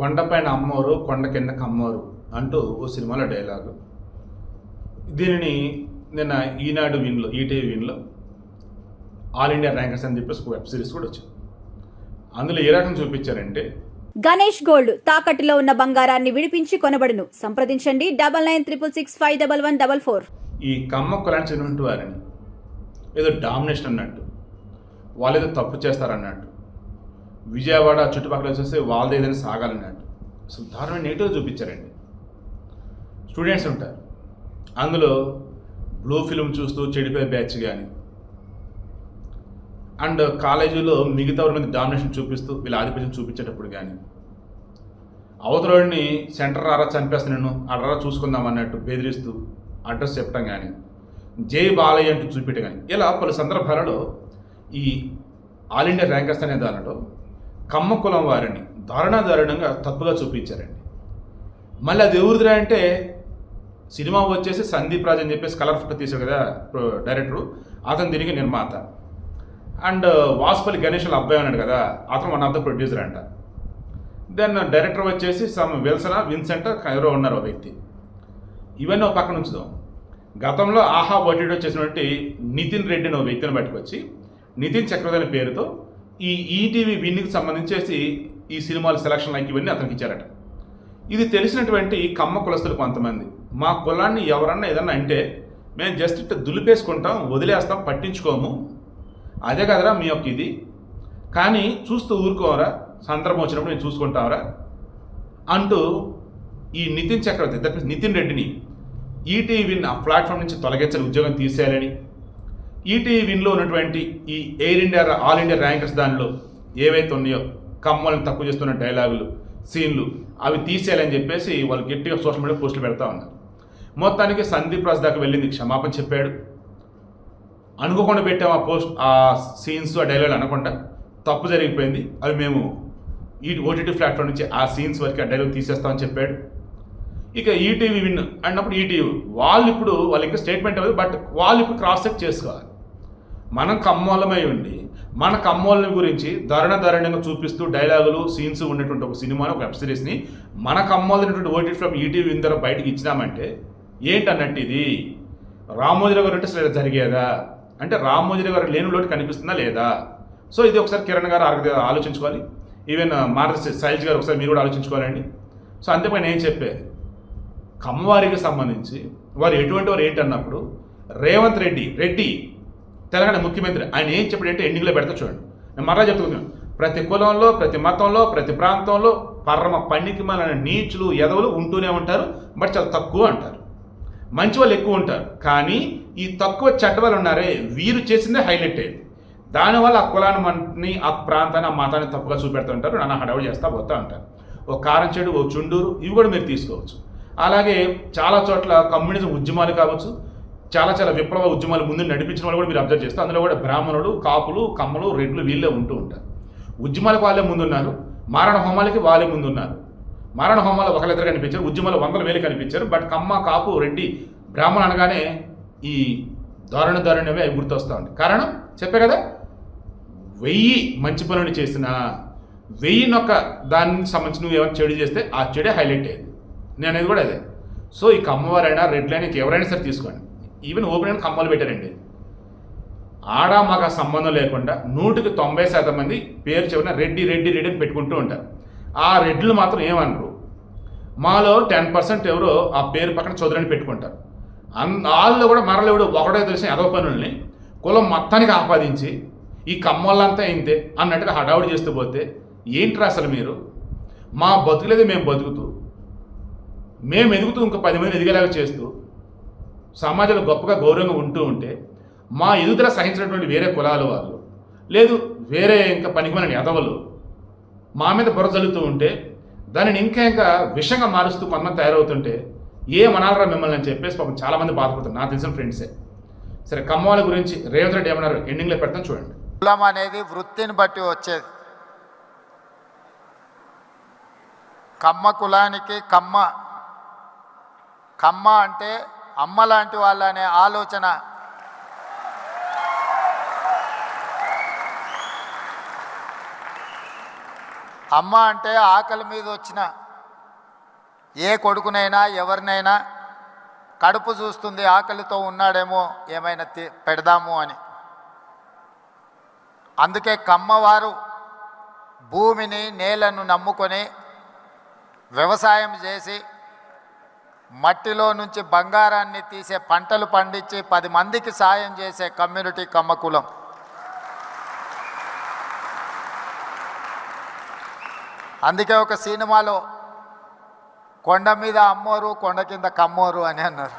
కొండపైన అమ్మోరు కొండ కింద కమ్మోరు అంటూ ఓ సినిమాలో డైలాగు. దీనిని నిన్న ఈనాడు విన్లో ఈటీవీ విన్లో ఆల్ ఇండియా ర్యాంకర్స్ అని చెప్పేసి వెబ్ సిరీస్ కూడా వచ్చింది. అందులో ఏ రకం చూపించారంటే గణేష్ గోల్డ్ తాకట్టులో ఉన్న బంగారాన్ని విడిపించి కొనబడును. సంప్రదించండి double nine triple six five double one double four. ఈ కమ్మ కులానికి చెందినటువంటి వారిని ఏదో డామినేషన్ అన్నట్టు వాళ్ళు ఏదో తప్పు చేస్తారన్నట్టు విజయవాడ చుట్టుపక్కల వచ్చేసి వాళ్ళది ఏదైనా సాగాలన్నట్టు. అసలు దారుణమైన నెగిటివ్ చూపించారండి. స్టూడెంట్స్ ఉంటారు. అందులో బ్లూ ఫిల్మ్ చూస్తూ చెడిపోయే బ్యాచ్ కానీ అండ్ కాలేజీలో మిగతా వారి మీద డామినేషన్ చూపిస్తూ వీళ్ళ ఆధిపత్యం చూపించేటప్పుడు కానీ అవతలని సెంటర్ రారా చంపేస్తా నేను అడరా చూసుకుందాం అన్నట్టు బెదిరిస్తూ అడ్రస్ చెప్పడం కానీ జై బాలయ్య అంటూ చూపించడం కానీ ఇలా పలు సందర్భాలలో ఈ ఆల్ ఇండియా ర్యాంకర్స్ అనే దానిలో కమ్మ కులం వారిని దారుణాదారుణంగా తప్పుగా చూపించారండి. మళ్ళీ అది ఎవరిదిరా అంటే సినిమా వచ్చేసి సందీప్ రాజ్ అని చెప్పేసి కలర్ ఫోటో తీశాడు కదా ప్రో- డైరెక్టరు. అతను తిరిగి నిర్మాత. అండ్ వాసుపల్లి గణేష్ అబ్బాయి ఉన్నాడు కదా అతను వన్ ఆఫ్ ద ప్రొడ్యూసర్ అంట. దెన్ డైరెక్టర్ వచ్చేసి సమ్ విల్సన విన్సెంట్ ఎవరో ఉన్నారు ఒక వ్యక్తి. ఇవన్నీ ఒక పక్కన ఉంచుదాం. గతంలో ఆహా ఓటీడీ వచ్చేసినటువంటి నితిన్ రెడ్డిని ఒక వ్యక్తిని పట్టుకొచ్చి నితిన్ చక్రవర్తి అనే పేరుతో ఈ ఈటీవీ విన్నికి సంబంధించేసి ఈ సినిమాల సెలక్షన్ లైక్ ఇవన్నీ అతనికి ఇచ్చారట. ఇది తెలిసినటువంటి కమ్మ కులస్తులు కొంతమంది. మా కులాన్ని ఎవరన్నా ఏదన్నా అంటే మేము జస్ట్ ఇట్లా దులిపేసుకుంటాం వదిలేస్తాం పట్టించుకోము. అదే కదరా మీ యొక్క ఇది. కానీ చూస్తూ ఊరుకోవరా సందర్భం వచ్చినప్పుడు నేను చూసుకుంటావరా అంటూ ఈ నితిన్ చక్రవర్తి దట్ నితిన్ రెడ్డిని ఈటీవీ ఆ ప్లాట్ఫామ్ నుంచి తొలగించాలి ఉద్యోగం తీసేయాలని ఈటీవీ విన్లో ఉన్నటువంటి ఈ Air India all India rankers దానిలో ఏవైతే ఉన్నాయో కమ్మల్ని తక్కువ చేస్తున్న డైలాగులు సీన్లు అవి తీసేయాలని చెప్పేసి వాళ్ళు గట్టిగా సోషల్ మీడియా పోస్టులు పెడతా ఉన్నారు. మొత్తానికి సందీప్ రాజ్ దాకా వెళ్ళింది క్షమాపణ చెప్పాడు. అనుకోకుండా పెట్టాము ఆ పోస్ట్ ఆ సీన్స్ ఆ డైలాగ్ అనకుండా తప్పు జరిగిపోయింది. అవి మేము ఈ ఓటీటీ ప్లాట్ఫామ్ నుంచి ఆ సీన్స్ వరకు ఆ డైలాగ్ తీసేస్తామని చెప్పాడు. ఇక ఈటీవీ విన్ అన్నప్పుడు ఈటీవీ వాళ్ళు ఇప్పుడు వాళ్ళు ఇంకా స్టేట్మెంట్ అవ్వదు బట్ వాళ్ళు ఇప్పుడు క్రాస్ చెక్ చేసుకోవాలి. మనం కమ్మోలమై ఉండి మన కమ్మోళ్ళని గురించి దారుణ దారుణంగా చూపిస్తూ డైలాగులు సీన్స్ ఉన్నటువంటి ఒక సినిమాని ఒక వెబ్ సిరీస్ని మన కమ్మోళ్ళైనటువంటి ఓటీ ఫ్రమ్ ఈటీవీ విన్ బయటకి బయటకు ఇచ్చినామంటే ఏంటన్నట్టు ఇది? రామోజీరావు గారు అంటే అసలు జరిగేదా? అంటే రామోజీరావు గారు లేని లోటు కనిపిస్తుందా లేదా? సో ఇది ఒకసారి కిరణ్ గారు ఆరోగ్య ఆలోచించుకోవాలి. ఈవెన్ మారసి సైజ్ గారు ఒకసారి మీరు కూడా ఆలోచించుకోవాలండి. సో అంతేపై నేను చెప్పే కమ్మవారికి సంబంధించి వారు ఎటువంటి వారు ఏంటన్నప్పుడు రేవంత్ రెడ్డి రెడ్డి తెలంగాణ ముఖ్యమంత్రి ఆయన ఏం చెప్పాడంటే ఎండింగ్లో పెడతా చూడండి. నేను మరలా చెప్తున్నాను ప్రతి కులంలో ప్రతి మతంలో ప్రతి ప్రాంతంలో పరమ పనికి మన నీచులు ఎదవులు ఉంటూనే ఉంటారు బట్ చాలా తక్కువ అంటారు. మంచి వాళ్ళు ఎక్కువ ఉంటారు. కానీ ఈ తక్కువ చెడ్డ వాళ్ళు ఉన్నారే వీరు చేసిందే హైలైట్ అయ్యింది దానివల్ల ఆ కులాన్ని మనని ఆ ప్రాంతాన్ని ఆ మతాన్ని తప్పుగా చూపెడుతూ ఉంటారు నాన్న హడావుడి చేస్తా పోతూ ఉంటారు. ఓ కారం చెడు ఓ చుండూరు ఇవి కూడా మీరు తీసుకోవచ్చు. అలాగే చాలా చోట్ల కమ్యూనిజం ఉద్యమాలు కావచ్చు చాలా చాలా విప్లవ ఉద్యమాలు ముందు నడిపించిన వాళ్ళు కూడా మీరు అబ్జర్వ్ చేస్తారు. అందులో కూడా బ్రాహ్మణుడు కాపులు కమ్మలు రెడ్లు వీళ్ళే ఉంటూ ఉంటారు. ఉద్యమాలకు వాళ్ళే ముందున్నారు. మారణ హోమాలకి వాళ్ళే ముందున్నారు. మారణ హోమాలు ఒకరిద్దరు కనిపించారు ఉద్యమాలు వందల వేలు కనిపించారు. బట్ కమ్మ కాపు రెడ్డి బ్రాహ్మణ అనగానే ఈ దారుణ దారుణమే అవి గుర్తొస్తూ ఉంది కారణం? చెప్పే కదా? వెయ్యి మంచి పనులు చేసిన వెయ్యినొక్క దానికి సంబంధించి నువ్వు ఏమైనా చెడు చేస్తే ఆ చెడే హైలైట్ అయ్యేది. నేను అనేది కూడా అదే. సో ఈ కమ్మవారైనా రెడ్లైనా ఎవరైనా సరే తీసుకోండి. ఈవెన్ ఓపెన్ అయిన కమ్మలు పెట్టారండి. ఆడ మగ సంబంధం లేకుండా నూటికి తొంభై శాతం మంది పేరు చెప్పిన రెడ్డి రెడ్డి రెడ్డి అని పెట్టుకుంటూ ఉంటారు. ఆ రెడ్లు మాత్రం ఏమనరు. మాలో టెన్ పర్సెంట్ ఎవరో ఆ పేరు పక్కన చదువులని పెట్టుకుంటారు. అన్ వాళ్ళు కూడా మరలేవుడు ఒకటే తెలిసిన ఎదవ పనుల్ని కులం మొత్తానికి ఆపాదించి ఈ కమ్మోళ్ళంతా ఇంతే అన్నట్టుగా హడావుడి చేస్తూ పోతే ఏంట్రా అసలు మీరు? మా బతుకులేదే మేము బతుకుతూ. మేము ఎదుగుతూ ఇంకా పది మంది ఎదిగేలాగా చేస్తూ సమాజంలో గొప్పగా గౌరవంగా ఉంటూ ఉంటే మా ఎదుగుదల సహించినటువంటి వేరే కులాల వాళ్ళు లేదు వేరే ఇంకా పనికిమైన ఎదవలు మా మీద బుర్ర జల్లుతూ ఉంటే దానిని ఇంకా ఇంకా విషంగా మారుస్తూ కొంతమంది తయారవుతుంటే ఏ మనాలరా మిమ్మల్ని అని చెప్పేసి పాపం చాలామంది బాధపడుతున్నారు. నాకు తెలిసిన ఫ్రెండ్సే. సరే కమ్మవాళ్ళ గురించి రేవంత్ రెడ్డి ఏమన్నారు? ఎండింగ్లో పెడతాను చూడండి. కులం అనేది వృత్తిని బట్టి వచ్చేది. కమ్మ కులానికి కమ్మ. కమ్మ అంటే అమ్మ లాంటి వాళ్ళ అనే ఆలోచన. అమ్మ అంటే ఆకలి మీద వచ్చిన. ఏ కొడుకునైనా ఎవరినైనా కడుపు చూస్తుంది ఆకలితో ఉన్నాడేమో ఏమైనా తి- పెడదాము అని. అందుకే కమ్మవారు భూమిని నేలను నమ్ముకొని వ్యవసాయం చేసి మట్టిలో నుంచి బంగారాన్ని తీసే పంటలు పండించి పది మందికి సాయం చేసే కమ్యూనిటీ కమ్మకులం. అందుకే ఒక సినిమాలో కొండ మీద అమ్మోరు కొండ కింద కమ్మోరు అని అన్నారు.